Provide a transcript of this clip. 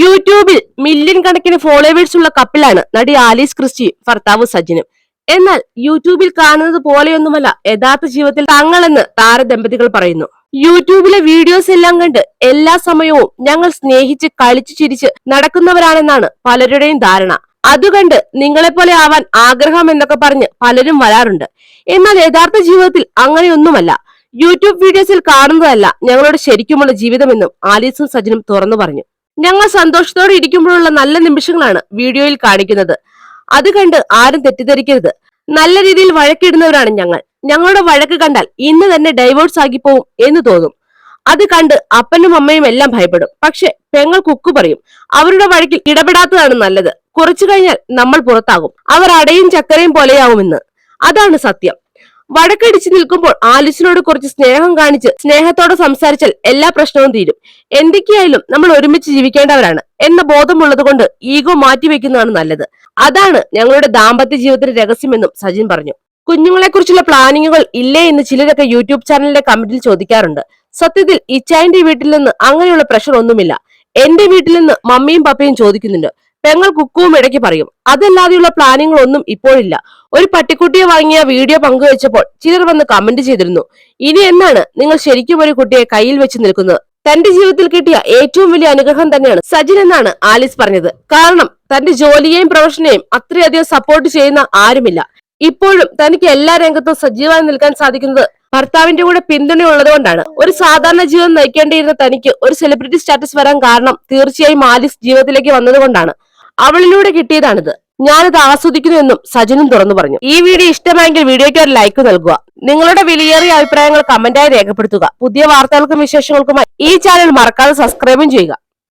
യൂട്യൂബിൽ മില്യൺ കണക്കിന് ഫോളോവേഴ്സ് ഉള്ള കപ്പിലാണ് നടി ആലീസ് ക്രിസ്റ്റി ഭർത്താവ് സജിനും. എന്നാൽ യൂട്യൂബിൽ കാണുന്നത് പോലെയൊന്നുമല്ല യഥാർത്ഥ ജീവിതത്തിൽ തങ്ങളെന്ന് താരദമ്പതികൾ പറയുന്നു. യൂട്യൂബിലെ വീഡിയോസ് എല്ലാം കണ്ട് എല്ലാ സമയവും ഞങ്ങൾ സ്നേഹിച്ച് കളിച്ചു ചിരിച്ച് നടക്കുന്നവരാണെന്നാണ് പലരുടെയും ധാരണ. അതുകണ്ട് നിങ്ങളെപ്പോലെ ആവാൻ ആഗ്രഹം എന്നൊക്കെ പറഞ്ഞ് പലരും വരാറുണ്ട്. എന്നാൽ യഥാർത്ഥ ജീവിതത്തിൽ അങ്ങനെയൊന്നുമല്ല. യൂട്യൂബ് വീഡിയോസിൽ കാണുന്നതല്ല ഞങ്ങളുടെ ശരിക്കുമുള്ള ജീവിതമെന്നും ആലീസും സജിനും തുറന്നു പറഞ്ഞു. ഞങ്ങൾ സന്തോഷത്തോടെ ഇരിക്കുമ്പോഴുള്ള നല്ല നിമിഷങ്ങളാണ് വീഡിയോയിൽ കാണിക്കുന്നത്. അത് കണ്ട് ആരും തെറ്റിദ്ധരിക്കരുത്. നല്ല രീതിയിൽ വഴക്കിടുന്നവരാണ് ഞങ്ങൾ. ഞങ്ങളുടെ വഴക്ക് കണ്ടാൽ ഇന്ന് തന്നെ ഡൈവോഴ്സ് ആക്കി പോവും എന്ന് തോന്നും. അത് കണ്ട് അപ്പനും അമ്മയും എല്ലാം ഭയപ്പെടും. പക്ഷെ പെങ്ങൾ കുക്കു പറയും അവരുടെ വഴക്കിൽ ഇടപെടാത്തതാണ് നല്ലത്. കുറച്ചു കഴിഞ്ഞാൽ നമ്മൾ പുറത്താകും. അവർ അടയും ചക്കരയും പോലെയാവുമെന്ന്. അതാണ് സത്യം. വഴക്കടിച്ചു നിൽക്കുമ്പോൾ ആലിസിനോട് കുറച്ച് സ്നേഹം കാണിച്ച് സ്നേഹത്തോടെ സംസാരിച്ചാൽ എല്ലാ പ്രശ്നവും തീരും. എന്തൊക്കെയായാലും നമ്മൾ ഒരുമിച്ച് ജീവിക്കേണ്ടവരാണ് എന്ന ബോധമുള്ളത് കൊണ്ട് ഈഗോ മാറ്റിവെക്കുന്നതാണ് നല്ലത്. അതാണ് ഞങ്ങളുടെ ദാമ്പത്യ ജീവിതത്തിന്റെ രഹസ്യമെന്നും സജിൻ പറഞ്ഞു. കുഞ്ഞുങ്ങളെ കുറിച്ചുള്ള പ്ലാനിങ്ങുകൾ ഇല്ലേ എന്ന് ചിലരൊക്കെ യൂട്യൂബ് ചാനലിന്റെ കമന്റിൽ ചോദിക്കാറുണ്ട്. സത്യത്തിൽ ഇച്ചായന്റെ വീട്ടിൽ നിന്ന് അങ്ങനെയുള്ള പ്രഷർ ഒന്നുമില്ല. എന്റെ വീട്ടിൽ നിന്ന് മമ്മിയും പപ്പയും ചോദിക്കുന്നുണ്ട്. പെങ്ങൾ കുക്കുവും ഇടയ്ക്ക് പറയും അതല്ലാതെയുള്ള പ്ലാനിങ്ങളൊന്നും ഇപ്പോഴില്ല. ഒരു പട്ടിക്കുട്ടിയെ വാങ്ങിയ വീഡിയോ പങ്കുവച്ചപ്പോൾ ചിലർ വന്ന് കമന്റ് ചെയ്തിരുന്നു. ഇനി എന്നാണ് നിങ്ങൾ ശരിക്കും ഒരു കുട്ടിയെ കയ്യിൽ വെച്ച് നിൽക്കുന്നത്? തന്റെ ജീവിതത്തിൽ കിട്ടിയ ഏറ്റവും വലിയ അനുഗ്രഹം തന്നെയാണ് സജിൻ എന്നാണ് ആലിസ് പറഞ്ഞത്. കാരണം തന്റെ ജോലിയെയും പ്രൊഫഷനെയും അത്രയധികം സപ്പോർട്ട് ചെയ്യുന്ന ആരുമില്ല. ഇപ്പോഴും തനിക്ക് എല്ലാ രംഗത്തും സജീവമായി നിൽക്കാൻ സാധിക്കുന്നത് ഭർത്താവിന്റെ കൂടെ പിന്തുണയുള്ളതുകൊണ്ടാണ് ഒരു സാധാരണ ജീവിതം നയിക്കേണ്ടിയിരുന്ന തനിക്ക് ഒരു സെലിബ്രിറ്റി സ്റ്റാറ്റസ് വരാൻ കാരണം തീർച്ചയായും ആലിസ് ജീവിതത്തിലേക്ക് വന്നതുകൊണ്ടാണ് അവളിലൂടെ കിട്ടിയതാണിത്. ഞാനത് ആസ്വദിക്കുന്നു എന്നും സജനും തുറന്നു പറഞ്ഞു. ഈ വീഡിയോ ഇഷ്ടമായെങ്കിൽ വീഡിയോയ്ക്ക് ഒരു ലൈക്ക് നൽകുക. നിങ്ങളുടെ വിലയേറിയ അഭിപ്രായങ്ങൾ കമന്റായി രേഖപ്പെടുത്തുക. പുതിയ വാർത്തകൾക്കും വിശേഷങ്ങൾക്കുമായി ഈ ചാനൽ മറക്കാതെ സബ്സ്ക്രൈബും ചെയ്യുക.